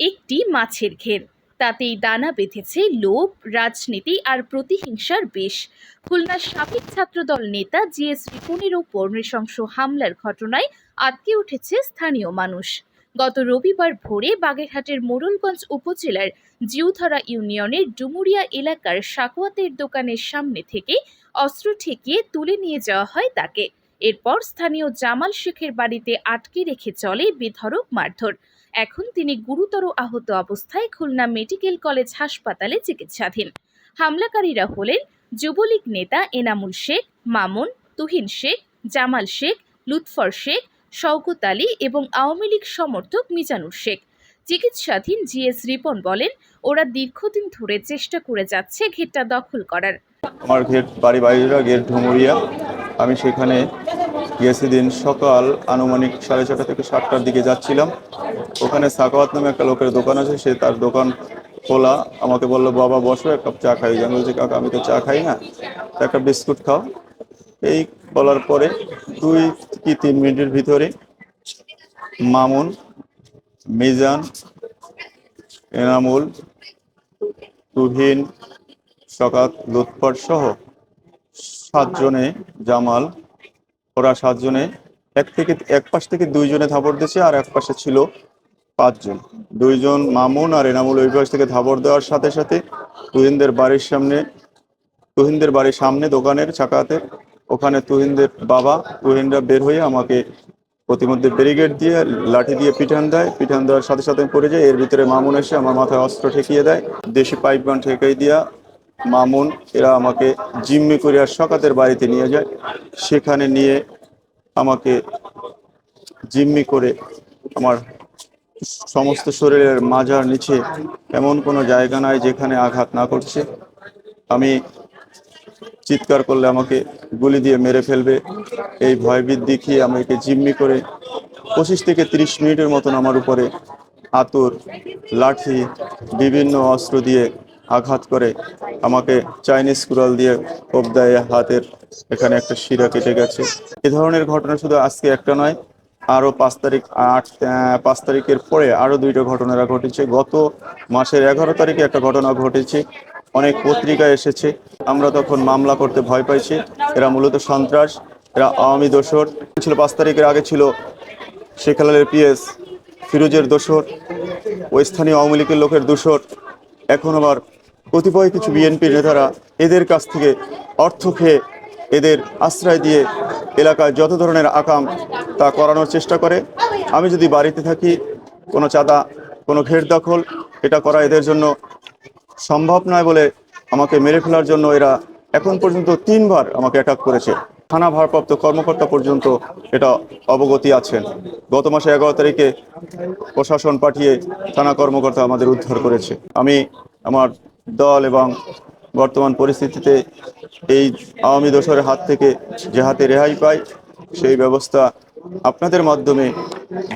একটি মাছের ঘের। তাতেই দানা বেঁধেছে লোভ, রাজনীতি আর প্রতিহিংসার বেশ। খুলনার সাবেক ছাত্রদল নেতা জিএস রিপনের ওপর নৃশংস হামলার ঘটনায় আটকে উঠেছে স্থানীয় মানুষ। গত রবিবার ভোরে বাগেরহাটের মোড়লগঞ্জ উপজেলার জিউধরা ইউনিয়নের ডুমুরিয়া এলাকার সাকোয়াতের দোকানের সামনে থেকে অস্ত্র ঠেকিয়ে তুলে নিয়ে যাওয়া হয় তাকে। এরপর স্থানীয় জামাল শেখের বাড়িতে আটকে রেখে চলে বেধড়ক মারধর। এখন তিনি গুরুতর আহত অবস্থায় খুলনা মেডিকেল কলেজ হাসপাতালে চিকিৎসাধীন। হামলাকারীরা হলেন যুবলীগ নেতা এনামুল শেখ, মামুন, তুহিন শেখ, জামাল শেখ, লুৎফর শেখ, শওকত আলী এবং আওয়ামী লীগ সমর্থক মিজানুর শেখ। চিকিৎসাধীন জিএস রিপন বলেন, ওরা দীর্ঘদিন ধরে চেষ্টা করে যাচ্ছে ঘেরটা দখল করার। আমার ঘের বাড়ি বাইরা গেট ঢুমুরিয়া। আমি সেখানে গেছি দিন সকাল আনুমানিক সাড়ে ছটা থেকে সাতটার দিকে যাচ্ছিলাম। ওখানে সাকাওয়াত নামে একটা লোকের দোকান আছে, সে তার দোকান খোলা। আমাকে বলল, বাবা, বসো, এক কাপ চা খাই। আমি বলছি, কাকা, আমি তো চা খাই না একটা বিস্কুট খাও। এই বলার পরে দুই কি তিন মিনিটের ভিতরে মামুন, মিজান, এনামুল, তুহিন, সকাত, লুৎফর সহ সাতজনে জামাল, ওরা সাতজনে, এক থেকে, এক পাশ থেকে দুইজনে থাপড় দিয়েছে, আর এক পাশে ছিল পাঁচজন। দুইজন মামুন আর এনামুল ওই থেকে ধাবর দেওয়ার সাথে সাথে তুহিনদের বাড়ির সামনে, তুহিনদের বাড়ির সামনে দোকানের চাকাতে ওখানে তুহিনদের বাবা, তুহিনরা বের হয়ে আমাকে প্রতিমধ্যে ব্যারিগেড দিয়ে লাঠি দিয়ে পিঠান দেয়। পিঠান দেওয়ার সাথে সাথে পড়ে যাই। এর ভিতরে মামুন এসে আমার মাথায় অস্ত্র ঠেকিয়ে দেয়। দেশি পাইপ গান ঠেকাই দিয়া মামুন, এরা আমাকে জিম্মি করে আর সকাতের বাড়িতে নিয়ে যায়। সেখানে নিয়ে আমাকে জিম্মি করে আমার সমস্ত শরীরের মাজার নিচে এমন কোনো জায়গা নাই যেখানে আঘাত না করছে। আমি চিৎকার করলে আমাকে গুলি দিয়ে মেরে ফেলবে। এই ভয়ভীত দেখিয়ে আমাকে জিম্মি করে পঁচিশ থেকে তিরিশ মিনিটের মতন আমার উপরে আতর, লাঠি, বিভিন্ন অস্ত্র দিয়ে আঘাত করে। আমাকে চাইনিজ কুড়াল দিয়ে কোপ দেয় হাতের। এখানে একটা শিরা কেটে গেছে। এ ধরনের ঘটনা শুধু আজকে একটা নয় আরও পাঁচ তারিখ আট পাঁচ তারিখের পরে আরও দুইটা ঘটনা ঘটেছে। গত মাসের এগারো তারিখে একটা ঘটনা ঘটেছে। অনেক পত্রিকায় এসেছে। আমরা তখন মামলা করতে ভয় পাইছি। এরা মূলত সন্ত্রাস, এরা আওয়ামী দোসর ছিল পাঁচ তারিখের আগে ছিল শেখ হেলালের পিএস, ফিরোজের দোসর ওই স্থানীয় আওয়ামী লীগের লোকের দোসর এখন আবার কতিপয় কিছু বিএনপির নেতারা এদের কাছ থেকে অর্থ খেয়ে এদের আশ্রয় দিয়ে এলাকায় যত ধরনের আকাম তা করানোর চেষ্টা করে। আমি যদি বাড়িতে থাকি, কোনো চাঁদা, কোনো ঘের দখল, এটা করা এদের জন্য সম্ভব নয় বলে আমাকে মেরে ফেলার জন্য এরা এখন পর্যন্ত তিনবার আমাকে অ্যাটাক করেছে। থানা ভারপ্রাপ্ত কর্মকর্তা পর্যন্ত এটা অবগতি আছেন। গত মাসে এগারো তারিখে প্রশাসন পাঠিয়ে থানা কর্মকর্তা আমাদের উদ্ধার করেছে। আমি আমার দল এবং বর্তমান পরিস্থিতিতে এই আওয়ামী দোসরের হাত থেকে যে হাতে রেহাই পাই, সেই ব্যবস্থা আপনাদের মাধ্যমে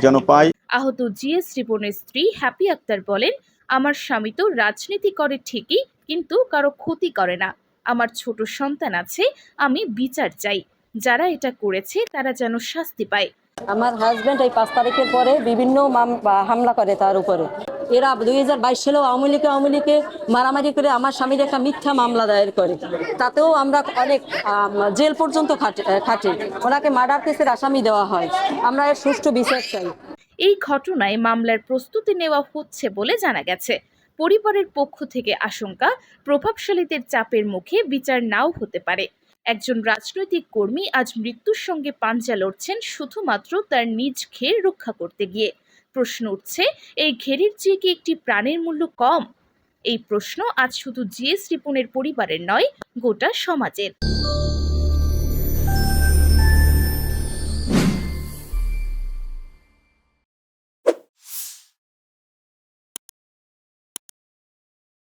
যেন পাই। আহত জিএস রিপনের স্ত্রী হ্যাপি আক্তার বলেন আমার স্বামী তো রাজনীতি করে ঠিকই কিন্তু কারও ক্ষতি করে না। আমার ছোট সন্তান আছে আমি বিচার চাই। যারা এটা করেছে তারা যেন শাস্তি পায়। আমার হাজব্যান্ড এই পাঁচ তারিখের পরে বিভিন্ন মাম- বা হামলা করে তার উপরে। এরা দুই হাজার বাইশ সালেও আওয়ামী লীগে আওয়ামী লীগে মারামারি করে আমার স্বামীর একটা মিথ্যা মামলা দায়ের করে। তাতেও আমরা অনেক জেল পর্যন্ত খাটে- ওনাকে মার্ডার কেসের আসামি দেওয়া হয়। আমরা এর সুষ্ঠু বিচার চাই। এই ঘটনায় মামলার প্রস্তুতি নেওয়া হচ্ছে বলে জানা গেছে। পরিবারের পক্ষ থেকে আশঙ্কা, প্রভাবশালীদের চাপের মুখে বিচার নাও হতে পারে। একজন রাজনৈতিক কর্মী আজ মৃত্যুর সঙ্গে পাঞ্জা লড়ছেন শুধুমাত্র তার নিজ খেয়ে রক্ষা করতে গিয়ে। প্রশ্ন উঠছে, এই ঘেরির চেয়ে কি একটি প্রাণের মূল্য কম? এই প্রশ্ন আজ শুধু জিএস রিপনের পরিবারের নয়, গোটা সমাজের।